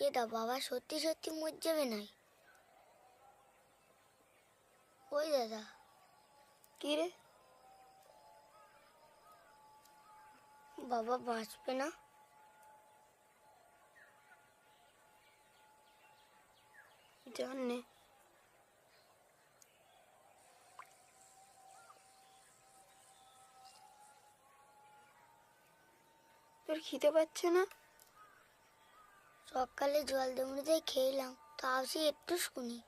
এটা বাবা সত্যি সত্যি মর যাবে নাই। ওই দাদা। কি রে? বাবা বাঁচবে না? জানে তোর খিদে পাচ্ছে না? সকালে জল দেমড়ে দিয়ে খেলাম, তাও সে একটু শুনি।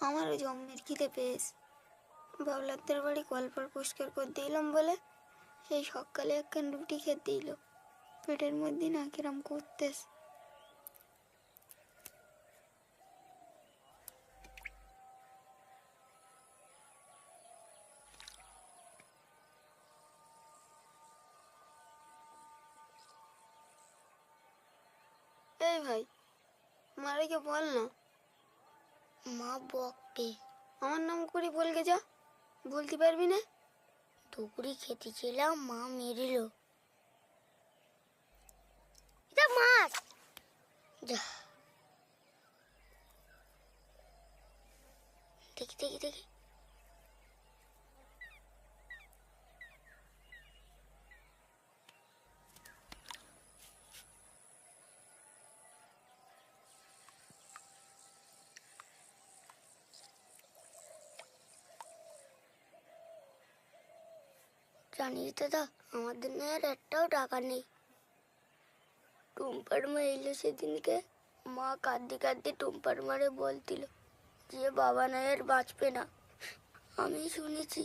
আমারও জমির খিদে পেয়েছ। বাবলাদের বাড়ি কলপার পরিষ্কার করে দিলাম বলে সেই সকালে একখান রুটি খেতে দিল পেটের মধ্যে না কিরম করতেস এই ভাই মারাকে বল না। মা বকবে আমার নাম করে বলগে যা বলতে পারবি না? দুপুরি খেতে ছিলাম মা মেরিল। এটা মাছ। যা। দেখি দেখি দেখি। জানিস দাদা আমাদের না আর একটাও টাকা নেই। টুম্পার মা এলো সেদিনকে মা কাঁদতে টুম্পার মারে বলছিল যে বাবা নাই আর বাঁচবে না। আমি শুনেছি।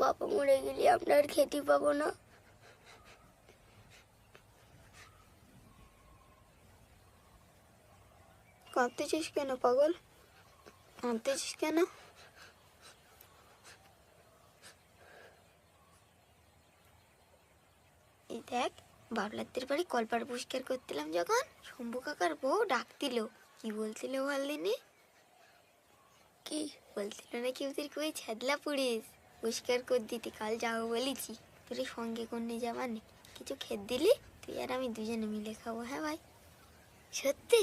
বাবা মরে গেলে আমরা আর খেতে পাবো না। কাঁদতেছিস কেন পাগল? কাঁদতেছিস কেন? এই দেখ বাবলাদের বাড়ি কলপার পরিষ্কার করছিলাম যখন, শম্ভু কাকার বউ ডাক দিল কি বলছিল বল দিনে কি বলছিল নাকি ওদের কই ছ্যাদলা পুড়িস? পরিষ্কার করে দিতে, কাল যাব বলেছি। তোর সঙ্গে কোন নিয়ে যাবা নে কিছু খেত দিলি? তুই আর আমি দুজনে মিলে খাব হ্যাঁ ভাই? সত্যি?